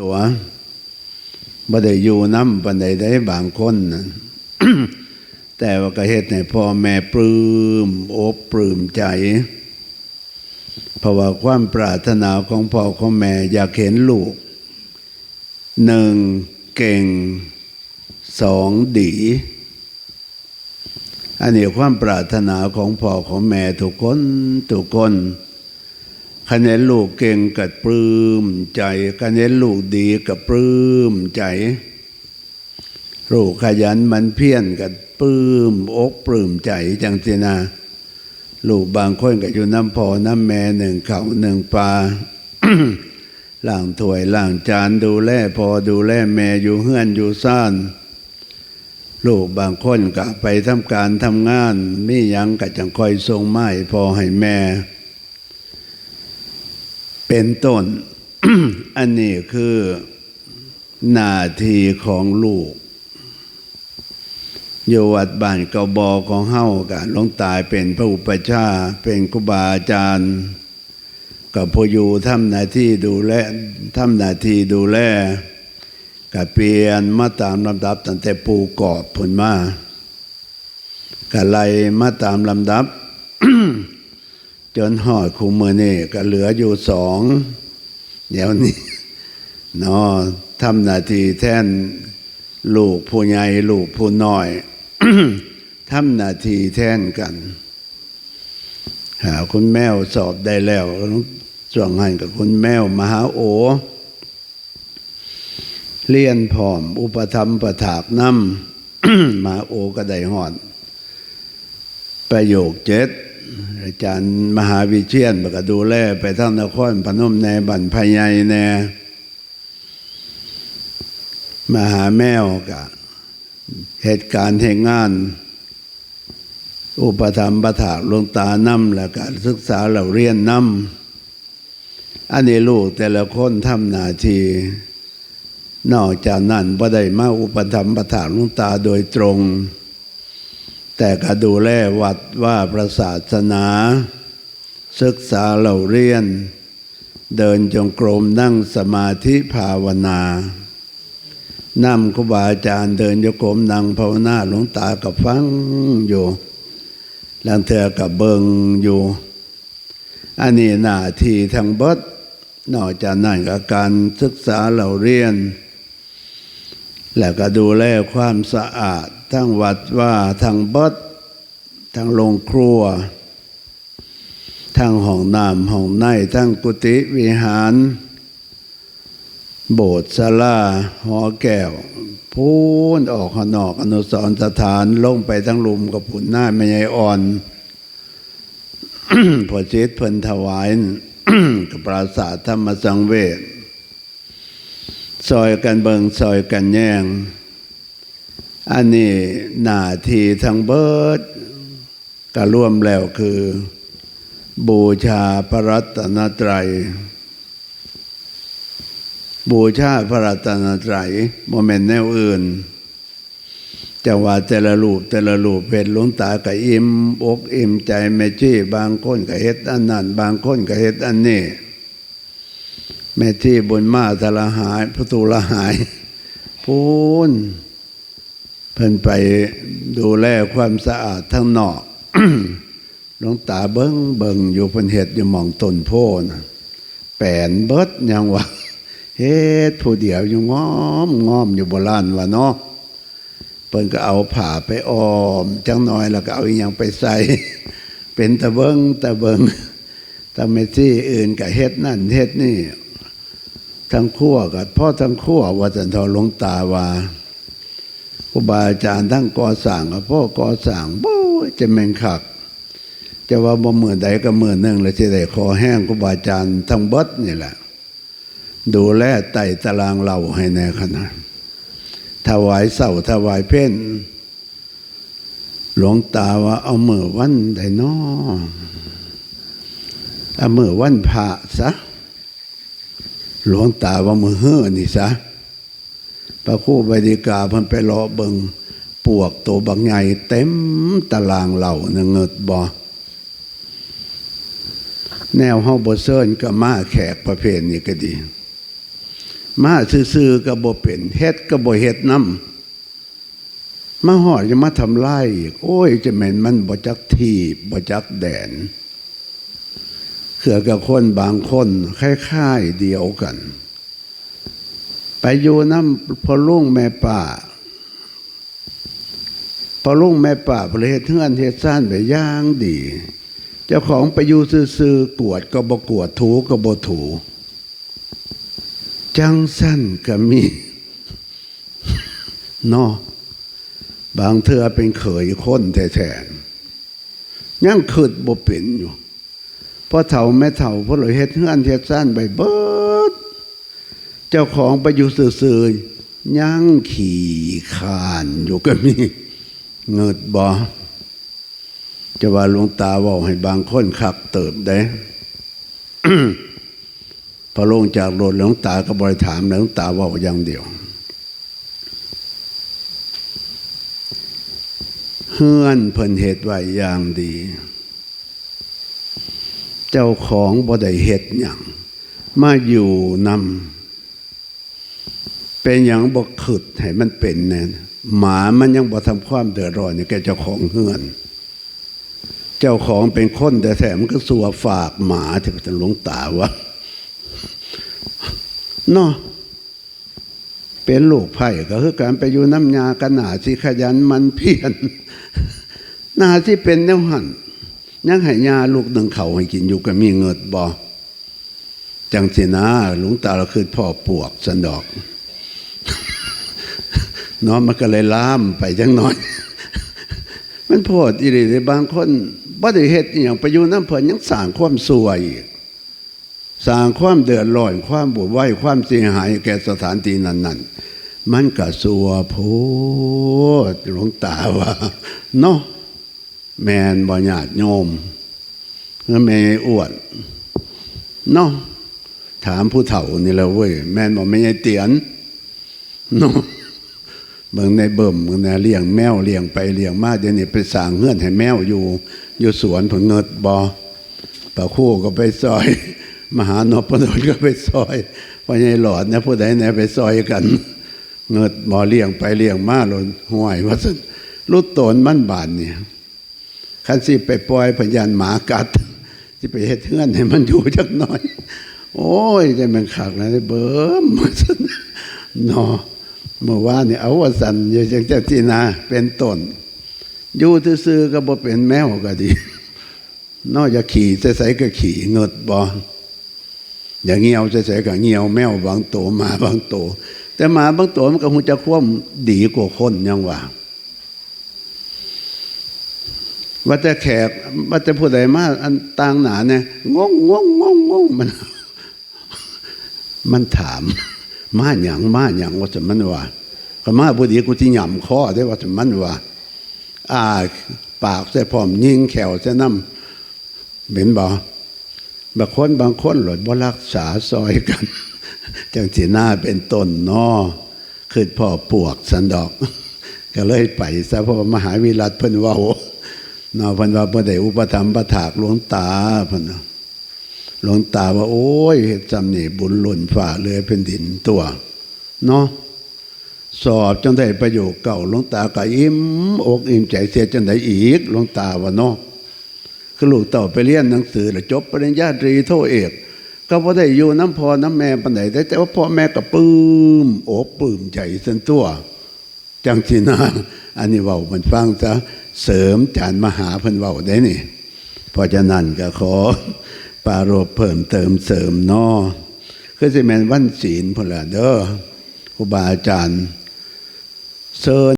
ตัวบ่ได้อยู่น้ำปันใดได้บางคนนะแต่ว่าก็เฮ็ดให้พ่อแม่ปลื้มอกปลื้มใจเพราะว่าความปรารถนาของพ่อของแม่อยากเห็นลูกหนึ่งเก่งสองดีอันนี้ความปรารถนาของพ่อของแม่ทุกคนทุกคน คะแนนลูกเก่งกับปลื้มใจคะแนนลูกดีกับปลื้มใจลูกขยันมันเพี้ยนกับปลื้มอกปลื้มใจจังสินะลูกบางคนก็อยู่น้ำพอน้ำแม่หนึ่งเขาหนึ่งปลาล่างถ้วยล่างจานดูแลพอดูแลแม่อยู่เฮือนอยู่ซ่านลูกบางคนก็ไปทำการทำงานมีหยังก็จังคอยทรงไม้พอให้แม่ เป็นต้น อันนี้คือหน้าที่ของลูก อยู่วัดบ้านเกาบอของเฮากะหลวงตายเป็นพระอุปชาเป็นครูบาอาจารย์ กับพยูทำหน้าที่ดูแลทำหน้าที่ดูแลกับเปลี่ยนมาตามลำดับตั้งแต่ปูกอบผลมากับไลมาตามลำดับ จนหอดคูมือนี่ก็เหลืออยู่สองเดี๋ยวนี้เนอทำนาทีแท่นลูกผู้ใหญ่ลูกผู้น้อยทำนาทีแท่นกัน หาคุณแมวสอบได้แล้วส่วงให้กับคุณแมวมหาโอ เลียนผอม อุปธรรมประถากน้ำมหาโอก็ได้หอด ประโยคเจ็ด อาจารย์มหาวิเชียนก็ดูแลไปทั้งนครพนมแนบันพยายแนมหาแมวกะเหตุการณ์แห่งงาน อุปธรรมประถาลงตานำและการศึกษาเราเรียนนำอันนี้ลูกแต่ละคนทำหน้าที่นอกจากนั้นบ่ได้มาอุปธรรมประถาลงตาโดยตรง แต่ก็ดูแลวัดว่าประศาสนา ศึกษาเราเรียน เดินจงกรมนั่งสมาธิภาวนานำครูบาอาจารย์เดินโยกรมนั่งภาวนาหลวงตากับฟังอยู่ลังเธอกับเบิงอยู่ อันนี้หน้าที่ทางบดนอกจากนั้นก็การศึกษาเราเรียน แล้วก็ดูแลความสะอาด ทั้งวัดว่าทางบดทั้งโรงครัว ทั้งห้องน้ำห้องในทั้งกุฏิวิหาร โบสถ์ศาลาหอแก้ว พูนออกขนอกอนุสรณ์สถานลงไปทั้งลุมกับผุนหน้าไม่ใหญ่อ่อนพอเจิตเพิ่นถวายกับปราสาทธรรมสังเวช ซอยกันเบิงซอยกันแย่ง อันนี้หน้าที่ทางเบิดก็ร่วมแล้วคือ บูชาพระรัตนตรัย บูชาพระรัตนตรัยโมเมนต์แนวอื่นจะว่าแต่ละรูปแต่ละรูปเป็นหลวงตาก็อิ่มอกอิ่มใจแม่จี้บางคนก็เฮ็ดอันนั้นบางคนก็เฮ็ดอันนี้ แม่ที่บนมาทละหายประตูละหายพูนเพิ่นไปดูแลความสะอาดทั้งนอกหลวงตาเบิ้งเบิ่งอยู่เพิ่นเฮ็ดอยู่หม่องต้นโพนะแปนเบิดยังวะเฮ็ดผู้เดียวอยู่ง้อมง้อมอยู่โบราณว่าเนาะเพิ่นก็เอาผ้าไปอ้อมจังน้อยแล้วก็เอาอีหยังไปใส่ เป็นตะเบิงตะเบิงตะเมที่อื่นก็เฮ็ดนั่นเฮ็ดนี่ ทั้งขั้วกับพ่อทั้งขั้วว่าจันทอหลวงตาวาครูบาอาจารย์ทั้งก่อสร้างกับพ่อก่อสร้างบู้จะแม่งคักจะว่าบ่มือใดก็มือหนึ่งเลยที่ได้คอแห้งครูบาอาจารย์ทั้งเบิดนี่แหละ ดูแลไต่ตารางเราให้แน่ขนาดถวายเสาถวายเพ่นหลวงตาว่าเอาเมือวันใดนอเอาเมือวันพระซะ หลวงตาว่ามือเฮ้อนี่ซะพระคู่ใบดีกาเพิ่นไปรอเบิงปวกตัวบางใหญ่เต็มตารางเหล่าเนเงิดบ่แนวเฮาบ่เซินก็มาแขกประเภทนี้ก็ดี มาซื่อๆก็บ่เป็นเฮ็ดก็บ่เฮ็ดน้ำมาหอดจะมาทำลายอีกโอ้ย จะแม่นมันบ่จักทีบ่จักแดน เขือกับคนบางคนคล้ายๆเดียวกัน ไปอยู่น้ำพอลุงแม่ป่าพอลุงแม่ป่าประเทศเทือนเทศซ่านไปย่างดี เจ้าของไปอยู่ซื่อๆกวดก็บกวดถูก็บถู จังสั้นก็มีเนาะบางเธอเป็นเขยคนแท้ๆยังคืดบ่เป็นอยู่ พราะเฒ่าแม่เฒ่าเพราะเราเฮ็ดเฮือนเฮ็ดซ่านไปเบิด เจ้าของไปอยู่ซื่อๆยังขี่ขานอยู่ก็มีเงิดบ่จะว่าหลวงตาว่าให้บางคนขับเติบได้พอลงจากรถหลวงตาก็บริถามหลวงตาว่าอย่างเดียวเฮือนเพิ่นเหตุไว้อย่างดี เจ้าของบ่ได้เหตุอย่างมาอยู่นำเป็นอย่างบ่ขึ้นให้มันเป็นแน่หมามันยังบ่ทำความเดือดร้อนอย่างแกเจ้าของเฮือน เจ้าของเป็นคนแต่แถมก็สัวฝากหมาที่พระหลวงตาว่าเนาะเป็นลูกไผ่ก็คือการไปอยู่น้ำยากันหนาสิขยันมันเพียรหนาที่เป็นแนวหัน ยังให้ยาลูกหนึ่งเขาให้กินอยู่ก็มีเงิดบอจังสินะหลวงตาเราคือพ่อปวกสันดอกเนาะมันก็เลยล้ามไปจังน้อย มันโพดอีหลีบางคนบ่ได้เฮ็ดอย่างไปอยู่น้ำเพิ่นยังสร้างความสวยสร้างความเดือดร้อนความบุญไหวความเสียหายแก่สถานที่นั้นๆมันก็สัวโพดหลวงตาว่าเนาะ แมนบ่ญาติโยมแล้วแม่อ้วนเนาะถามผู้เฒ่านี่แหละเว้ยแม่นบ่ไม่ใช่เตียนเนาะเบิ่งในเบิ่มเบิ่งในเลี้ยงแมวเลี้ยงไปเลี้ยงมาเดี๋ยวนี้ไปสร้างเฮือนให้แมวอยู่อยู่สวนผลเงิดบ่ปะคู่ก็ไปซอย มหานพดลก็ไปซอยพ่อใหญ่หลอดเนี่ยผู้ใดเนี่ยไปซอยกัน เงิดบ่เลี้ยงไปเลี้ยงมาหล่นห่วยว่าซั่นรุดโตนมันบานเนี่ย คันสิไปปล่อยพยานหมากัดสิไปเฮ็ดเฮือนให้มันอยู่จักหน่อย โอ้ยใจมันขักนะเบิ่มว่าซั่นเนาะเมื่อวานนี่เอาว่าสันอยู่จังจังที่นาเป็นต้นอยู่ซื่อก็บ่เป็นแมวก็ดี นอกจากขี่ใส่ๆก็ขี่เงิดบ่อย่างเงี้ยวใส่ๆก็เงี้ยวแมวบางตัวหมาบางตัวแต่หมาบางตัวมันก็คงจะคว่ำดีกว่าคนยังว่า ว่าแต่แขกว่าแต่ผู้ใดมาอันต่างหนาเนี่ยงงงงงงงงมัน มันถาม มาหยังมาหยังว่าจะมันว่าก็มาผู้ดีกูที่หย่ำคอได้ว่าจะมันว่าอ่าปากใส่พร้อมยิงแขวใส่น้ำเห็นบ่บางคนบางคนหลดบ่รักษาซอยกัน จังสีหน้าเป็นต้นนอคือพ่อปวกสันดอก ก็เลยไปซะเพราะว่ามหาวิรัตเพิ่นว่า นาพิ่นว่าบ่ได้อุปถัมประถากหลวงตาพิ่นน่ะหลวงตาว่า โอ้ยเฮ็ดจำนี่บุญหล่นฝ่าเรือเป็นดินตัว เนาะสอบจังได้ประโยคเก่าหลวงตาก็อิ่มอกอิ่มใจเสียจังไดอีกหลวงตาว่าเนาะคือลูกเต่าไปเรียนหนังสือแล้วจบปริญญาตรีโทเอก ก็บ่ได้อยู่น้ำพอน้ำแม่ปานใดแต่แต่ว่าพ่อแม่ก็ปื้มอกปื้มใจสันตัว จังสินะอันนี้เว้ามันฟังซะ เสริมจานมหาเพิ่นเว้าได้นี่เพราะฉะนั้นก็ขอปรารบเพิ่มเติมเสริมนอคือสิแม่นวันศีลพุ่นละเด้อครูบาอาจารย์เชิญ